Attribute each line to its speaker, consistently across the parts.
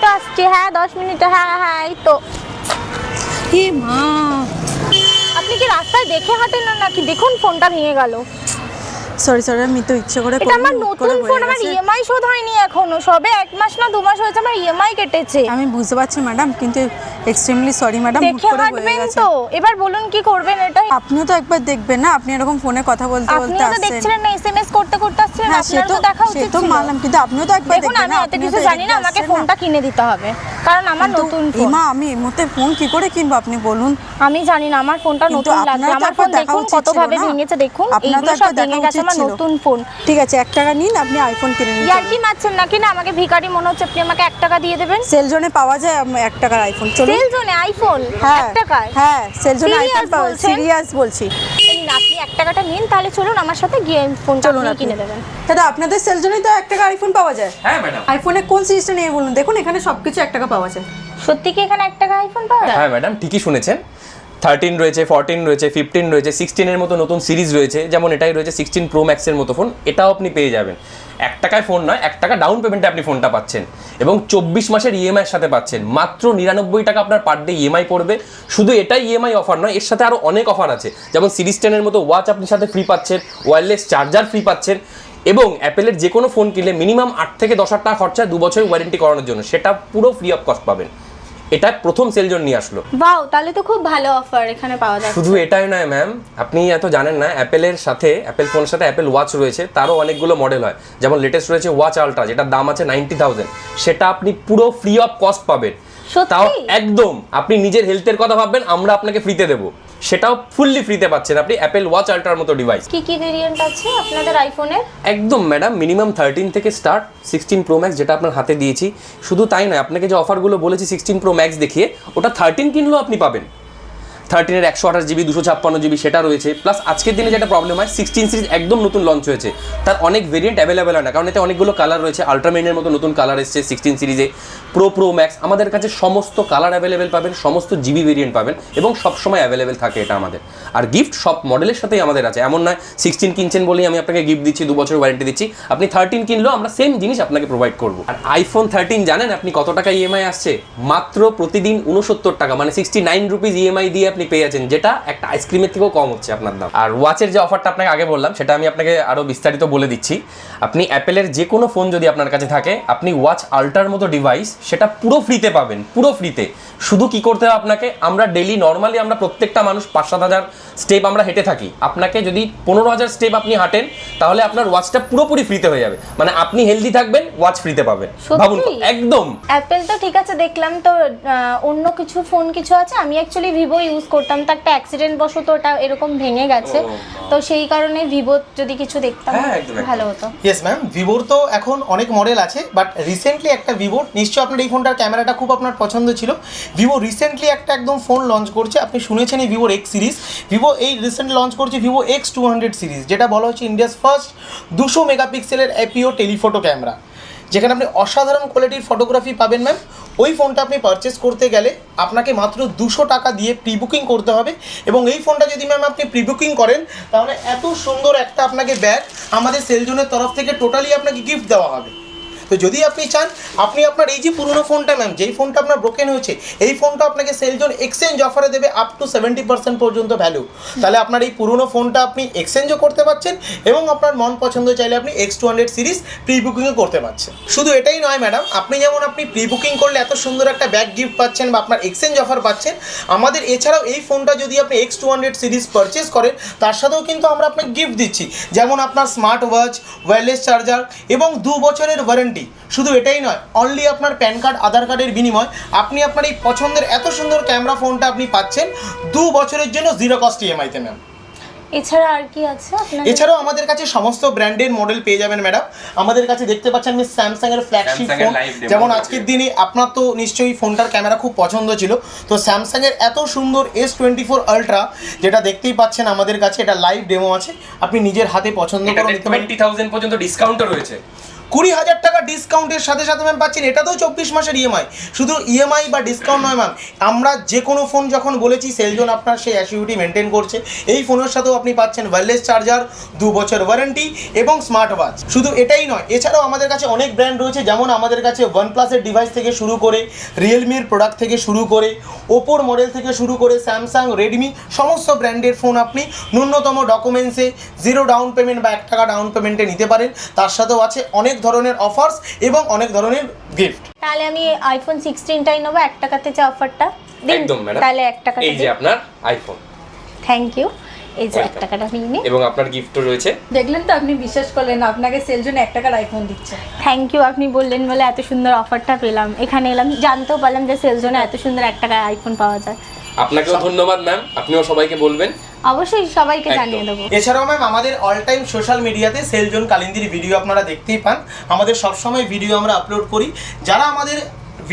Speaker 1: তো আসছি হ্যাঁ দশ মিনিট হ্যাঁ হ্যাঁ এই তো।
Speaker 2: হে মা।
Speaker 1: আপনি কি রাস্তায় দেখে হাঁটেন না নাকি? দেখুন ফোনটা ভেঙে গেল।
Speaker 2: সরি সরি আমি তো ইচ্ছে করে
Speaker 1: এটা আমার নতুন ফোন আমার ইএমআই শোধ হয়নি এখনও সবে এক মাস না দু মাস হয়েছে আমার ইএমআই কেটেছে।
Speaker 2: আমি বুঝতে পারছি ম্যাডাম কিন্তু এক্সট্রিমলি সরি ম্যাডাম
Speaker 1: দেখে
Speaker 2: করে
Speaker 1: হাঁটবেন তো এবার বলুন কি করবেন এটা?
Speaker 2: আপনিও তো একবার দেখবেন না আপনি এরকম ফোনে কথা বলতে বলতে
Speaker 1: আপনিও তো দেখছিলেন না এসএমএস করতে করতে আসছিলেন
Speaker 2: হ্যাঁ
Speaker 1: আপনার
Speaker 2: তো
Speaker 1: দেখা উচিত
Speaker 2: তো মানলাম কিন্তু আপনিও তো একবার
Speaker 1: দেখুন আমি এত কিছু জানি না আমাকে ফোনটা কিনে দিতে হবে কারণ আমার নতুন ফোন
Speaker 2: এমা আমি এই মুহূর্তে ফোন কি করে কিনবো আপনি বলুন?
Speaker 1: আমি জানি না আমার ফোনটা নতুন লাগবে আমার ফোন
Speaker 2: দেখা
Speaker 1: দেখুন কত ভাবে ভেঙেছে দেখুন
Speaker 2: আপনার তো একবার দেখা উচিত
Speaker 1: আমার নতুন ফোন
Speaker 2: ঠিক আছে এক টাকা নিন আপনি আইফোন কিনে নিন
Speaker 1: ইয়ার কি মারছেন নাকি? না আমাকে ভিখারি মনে হচ্ছে আপনি আমাকে এক টাকা দিয়ে দেবেন?
Speaker 2: সেল জোনে পাওয়া যায় এক টাকার আইফোন চলুন।
Speaker 1: সেল জোনে আইফোন
Speaker 2: হ্যাঁ
Speaker 1: টাকায়?
Speaker 2: হ্যাঁ সেল জোনে আইফোন পাওয়া সিরিয়াস বলছি।
Speaker 1: আপনি এক টাকাটা নিন তাহলে চলুন আমার সাথে গিয়ে ফোনটা
Speaker 2: চলুন
Speaker 1: কিনে দেবেন।
Speaker 2: দাদা আপনাদের সেল জোনেই তো এক টাকা আইফোন পাওয়া যায়।
Speaker 3: হ্যাঁ ম্যাডাম
Speaker 2: আইফোনে কোন সিরিজটা নিয়ে বলুন? দেখুন এখানে সবকিছু এক টাকা পাওয়া যায়।
Speaker 1: সত্যি কি এখানে এক টাকা আইফোন পাওয়া যায়?
Speaker 3: হ্যাঁ ম্যাডাম ঠিকই শুনেছেন। থার্টিন রয়েছে ফোরটিন রয়েছে ফিফটিন রয়েছে সিক্সটিনের মতো নতুন সিরিজ রয়েছে, যেমন এটাই রয়েছে সিক্সটিন প্রো ম্যাক্সের মতো ফোন এটাও আপনি পেয়ে যাবেন। এক টাকায় ফোন নয়, এক টাকা ডাউন পেমেন্টে আপনি ফোনটা পাচ্ছেন। এবং চব্বিশ মাসের ইএমআই এর সাথে পাচ্ছেন। মাত্র নিরানব্বই টাকা আপনার পার ডে ইএমআই পড়বে। শুধু এটাই ইএমআই অফার নয়, এর সাথে আরও অনেক অফার আছে। যেমন সিরিজ টেনের মতো ওয়াচ আপনি সাথে ফ্রি পাচ্ছেন ওয়্যারলেস চার্জার ফ্রি পাচ্ছেন। এবং অ্যাপেলের যে কোনো ফোন কিনলে মিনিমাম আট থেকে দশ হাজার টাকা খরচা দু বছরের ওয়ারেন্টি করানোর জন্য। সেটা পুরো ফ্রি অফ কস্ট পাবেন। এটা প্রথম সেল সেলজন নিয়ে আসলো।
Speaker 1: বাও তাহলে তো খুব ভালো অফার এখানে পাওয়া যায়
Speaker 3: শুধু এটাই নয় ম্যাম আপনি এত জানেন না অ্যাপেলের সাথে অ্যাপেল ফোনের সাথে অ্যাপেল ওয়াচ রয়েছে তারও অনেকগুলো মডেল হয়। যেমন লেটেস্ট রয়েছে ওয়াচ আলট্রা যেটার দাম আছে নাইনটি থাউজেন্ড সেটা আপনি পুরো ফ্রি অফ কস্ট পাবেন? তাও একদম আপনি নিজের হেলথের কথা ভাববেন আমরা আপনাকে ফ্রিতে দেবো। সেটাও ফুললি ফ্রিতে পাচ্ছেন আপনি অ্যাপেল ওয়াচ আলট্রার মতো ডিভাইস
Speaker 1: কি কি ভেরিয়েন্ট আছে আপনাদের আইফোনের
Speaker 3: একদম ম্যাডাম মিনিমাম থার্টিন থেকে স্টার্ট সিক্সটিন প্রো ম্যাক্স যেটা আপনার হাতে দিয়েছি। শুধু তাই নয় আপনাকে যে অফারগুলো বলেছি সিক্সটিন প্রো ম্যাক্স দেখিয়ে ওটা থার্টিন কিনলেও আপনি পাবেন। থার্টিনের একশো আঠাশ জিবি দুশো ছাপ্পান্ন জিবি সেটা রয়েছে। প্লাস আজকের দিনে যেটা প্রবলেম হয় সিক্সটিন সিরিজ একদম নতুন লঞ্চ হয়েছে। তার অনেক ভেরিয়েন্ট অ্যাভেলেবেল হয় না, কারণ এতে অনেকগুলো কালার রয়েছে। আলট্রামেনের মতো নতুন কালার এসছে সিক্সটিন সিরিজে প্রো প্রো ম্যাক্স আমাদের কাছে সমস্ত কালার অ্যাভেলেবেল পাবেন, সমস্ত জিবি ভেরিয়েন্ট পাবেন, এবং সবসময় অ্যাভেলেবেল থাকে এটা আমাদের। আর গিফট সব মডেলের সাথেই আমাদের আছে। এমন নয় সিক্সটিন কিনছেন বলেই আমি আপনাকে গিফট দিচ্ছি, দু বছর ওয়ারেন্টি দিচ্ছি। আপনি থার্টিন কিনলেও আমরা সেম জিনিস আপনাকে প্রোভাইড করব। আর আইফোন থার্টিন জানেন আপনি কত টাকা ইএমআই আসছে? মাত্র প্রতিদিন উনসত্তর টাকা মানে সিক্সটি নাইন রুপিস ইএমআই দিয়ে আপনি পেয়ে যাচ্ছেন যেটা একটা আইসক্রিমের থেকেও কম হচ্ছে আপনার দাম। আর ওয়াচের যে অফারটা আপনাকে আগে বললাম সেটা আমি আপনাকে আরও বিস্তারিত বলে দিচ্ছি। আপনি অ্যাপেলের যে কোনো ফোন যদি আপনার কাছে থাকে আপনি ওয়াচ আল্ট্রার মতো ডিভাইস সেটা পুরো ফ্রিতে পাবেন পুরো ফ্রিতে শুধু কি করতে হবে আপনাকে? আমরা ডেলি নর্মালি আমরা প্রত্যেকটা মানুষ পাঁচ সাত হাজার স্টেপ আমরা হেঁটে থাকি। আপনাকে যদি পনেরো হাজার স্টেপ আপনি হাঁটেন তাহলে আপনার ওয়াচটা পুরোপুরি ফ্রিতে হয়ে যাবে। মানে আপনি হেলদি থাকবেন ওয়াচ ফ্রিতে পাবেন। ভাবুন একদম।
Speaker 1: অ্যাপেল তো ঠিক আছে দেখলাম তো অন্য কিছু ফোন কিছু আছে। আমি অ্যাকচুয়ালি ভিভো ইউজ করতাম তো একটা অ্যাক্সিডেন্ট বশত ওটা এরকম ভেঙে গেছে। তো সেই কারণে ভিভো যদি কিছু দেখতাম
Speaker 3: হ্যাঁ।
Speaker 1: ভালো হতো।
Speaker 4: ইয়েস ম্যাম ভিভোর তো এখন অনেক মডেল আছে বাট রিসেন্টলি একটা ভিভোর নিশ্চয়ই আপনার এই ফোনটার ক্যামেরাটা খুব আপনার পছন্দ ছিল। ভিভো রিসেন্টলি একটা একদম ফোন লঞ্চ করছে আপনি শুনেছেন এই ভিভোর এক্স সিরিজ ভিভো এই রিসেন্ট লঞ্চ করছে Vivo X two hundred series যেটা বলা হচ্ছে ইন্ডিয়াস ফার্স্ট দুশো মেগাপিক্সেলের এপিও টেলিফোটো ক্যামেরা যেখানে আপনি অসাধারণ কোয়ালিটির ফটোগ্রাফি পাবেন ম্যাম ওই ফোনটা আপনি পারচেস করতে গেলে আপনাকে মাত্র দুশো টাকা দিয়ে প্রি বুকিং করতে হবে এবং এই ফোনটা যদি ম্যাম আপনি প্রি বুকিং করেন, তাহলে এত সুন্দর একটা আপনাকে ব্যাগ আমাদের সেলজনের তরফ থেকে টোটালি আপনাকে গিফট দেওয়া হবে। তো যদি আপনি চান, আপনি আপনার এই যে পুরনো ফোনটা ম্যাম যেই ফোনটা আপনার ব্রোকেন হয়েছে, এই ফোনটা আপনাকে সেলজন এক্সচেঞ্জ অফারে দেবে আপ টু সেভেন্টি পার্সেন্ট পর্যন্ত ভ্যালু তাহলে আপনার এই পুরনো ফোনটা আপনি এক্সচেঞ্জও করতে পারছেন এবং আপনার মন পছন্দ চাইলে আপনি X two hundred series pre বুকিংও করতে পারছেন শুধু এটাই নয় ম্যাডাম আপনি যেমন আপনি প্রি বুকিং করলে এত সুন্দর একটা ব্যাগ গিফট পাচ্ছেন বা আপনার এক্সচেঞ্জ অফার পাচ্ছেন, আমাদের এছাড়াও এই ফোনটা যদি আপনি X two hundred series purchase করেন, তার সাথেও কিন্তু আমরা আপনাকে গিফট দিচ্ছি। যেমন আপনার স্মার্ট ওয়াচ ওয়্যারলেস চার্জার এবং দু বছরের ওয়ারেন্টি শুধু এটাই নয় অনলি আপনার প্যান কার্ড আধার কার্ডের বিনিময় আপনি আপনার এই পছন্দের এত সুন্দর ক্যামেরা ফোনটা আপনি পাচ্ছেন দু বছরের জন্য জিরো কস্ট ইএমআইতে ম্যাম
Speaker 1: এছাড়া আর কি আছে
Speaker 4: এছাড়াও আমাদের কাছে সমস্ত ব্র্যান্ডের মডেল পেয়ে যাবেন ম্যাডাম আমাদের কাছে দেখতে পাচ্ছেন আমি স্যামসাং এর ফ্ল্যাগশিপ ফোন যেমন আজকের দিনে আপনার তো নিশ্চয়ই ফোনটার ক্যামেরা খুব পছন্দ ছিল। তো স্যামসাং এর এত সুন্দর এস টোয়েন্টি ফোর আলট্রা যেটা দেখতেই পাচ্ছেন আমাদের কাছে এটা লাইভ ডেমো আছে। আপনি নিজের হাতে পছন্দ করে নিতে পারেন।
Speaker 3: টোয়েন্টি থাউজেন্ড পর্যন্ত ডিসকাউন্টও রয়েছে।
Speaker 4: কুড়ি হাজার টাকা ডিসকাউন্টের সাথে সাথে ম্যাম পাচ্ছেন। এটাতেও চব্বিশ মাসের ইএমআই শুধু ইএমআই বা ডিসকাউন্ট নয় ম্যাম আমরা যে কোনো ফোন যখন বলেছি, সেলজন আপনার সেই অ্যাসিউরিটি মেনটেন করছে। এই ফোনের সাথেও আপনি পাচ্ছেন ওয়্যারলেস চার্জার দু বছর ওয়ারেন্টি এবং স্মার্ট ওয়াচ শুধু এটাই নয়, এছাড়াও আমাদের কাছে অনেক ব্র্যান্ড রয়েছে। যেমন আমাদের কাছে ওয়ান প্লাসের ডিভাইস থেকে শুরু করে রিয়েলমির প্রোডাক্ট থেকে শুরু করে ওপোর মডেল থেকে শুরু করে স্যামসাং রেডমি সমস্ত ব্র্যান্ডের ফোন আপনি ন্যূনতম ডকুমেন্টসে জিরো ডাউন পেমেন্ট বা এক টাকা ডাউন পেমেন্টে নিতে পারেন। তার সাথেও আছে অনেক ধরনের অফার্স এবং অনেক ধরনের গিফট
Speaker 1: তাহলে আমি আইফোন সিক্সটিনটাই নেব এক টাকাতে যে অফারটা
Speaker 3: একদম ম্যাডাম
Speaker 1: তাহলে এক টাকাটা
Speaker 3: এই যে আপনার আইফোন
Speaker 1: থ্যাংক ইউ এই যে এক
Speaker 3: Welcome.
Speaker 1: টাকাটা নিয়ে নিই।
Speaker 3: এবং আপনার গিফটও রয়েছে।
Speaker 2: দেখলেন তো আপনি বিশ্বাস করলেন আপনাকে সেল জন্য এক টাকার আইফোন দিচ্ছে।
Speaker 1: থ্যাংক ইউ আপনি বললেন বলে এত সুন্দর অফারটা পেলাম। এখানে এলাম জানতেও পারলাম যে সেলজনে এত সুন্দর এক টাকায় আইফোন পাওয়া যায়।
Speaker 3: আপনাকেও ধন্যবাদ ম্যাম আপনিও সবাইকে বলবেন।
Speaker 1: অবশ্যই সবাইকে জানিয়ে দেবো।
Speaker 4: এছাড়াও ম্যাম আমাদের অল টাইম সোশ্যাল মিডিয়াতে সেলজন কালিন্দির ভিডিও আপনারা দেখতেই পান। আমাদের সবসময় ভিডিও আমরা আপলোড করি। যারা আমাদের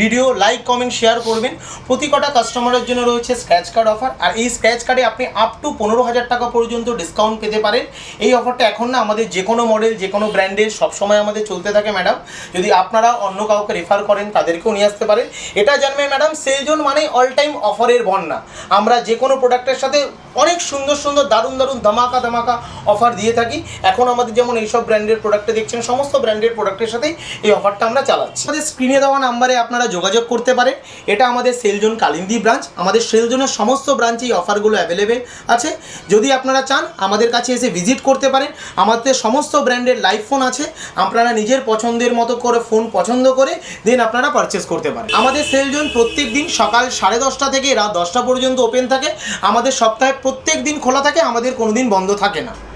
Speaker 4: ভিডিও লাইক কমেন্ট শেয়ার করবেন। প্রতি কটা কাস্টমারের জন্য রয়েছে স্ক্র্যাচ কার্ড অফার আর এই স্ক্র্যাচ কার্ডে আপনি আপ টু পনেরো হাজার টাকা পর্যন্ত ডিসকাউন্ট পেতে পারেন। এই অফারটা এখন না আমাদের যে কোনো মডেল যে কোনো ব্র্যান্ডের সবসময় আমাদের চলতে থাকে ম্যাডাম যদি আপনারা অন্য কাউকে রেফার করেন, তাদেরকেও নিয়ে আসতে পারেন। এটা জানবে ম্যাডাম সেলজন মানে অল টাইম অফারের বন্যা। আমরা যে কোনো প্রোডাক্টের সাথে অনেক সুন্দর সুন্দর, দারুণ দারুণ, ধামাকা ধামাকা অফার দিয়ে থাকি। এখন আমাদের যেমন এইসব ব্র্যান্ডের প্রোডাক্টে দেখছেন, সমস্ত ব্র্যান্ডের প্রোডাক্টের সাথেই এই অফারটা আমরা চালাচ্ছি। আমাদের স্ক্রিনে দেওয়া নাম্বারে আপনারা যোগাযোগ করতে পারেন এটা আমাদের সেলজন কালিন্দি ব্রাঞ্চ আমাদের সেলজনের সমস্ত ব্রাঞ্চে এই অফারগুলো অ্যাভেলেবেল আছে। যদি আপনারা চান, আমাদের কাছে এসে ভিজিট করতে পারেন। আমাদের সমস্ত ব্র্যান্ডের লাইভ ফোন আছে। আপনারা নিজের পছন্দের মতো করে ফোন পছন্দ করে দেন আপনারা পারচেস করতে পারেন। আমাদের সেলজন প্রত্যেক দিন সকাল সাড়ে দশটা থেকে রাত দশটা পর্যন্ত ওপেন থাকে। আমাদের সপ্তাহে প্রত্যেক দিন খোলা থাকে। আমাদের কোনো দিন বন্ধ থাকে না।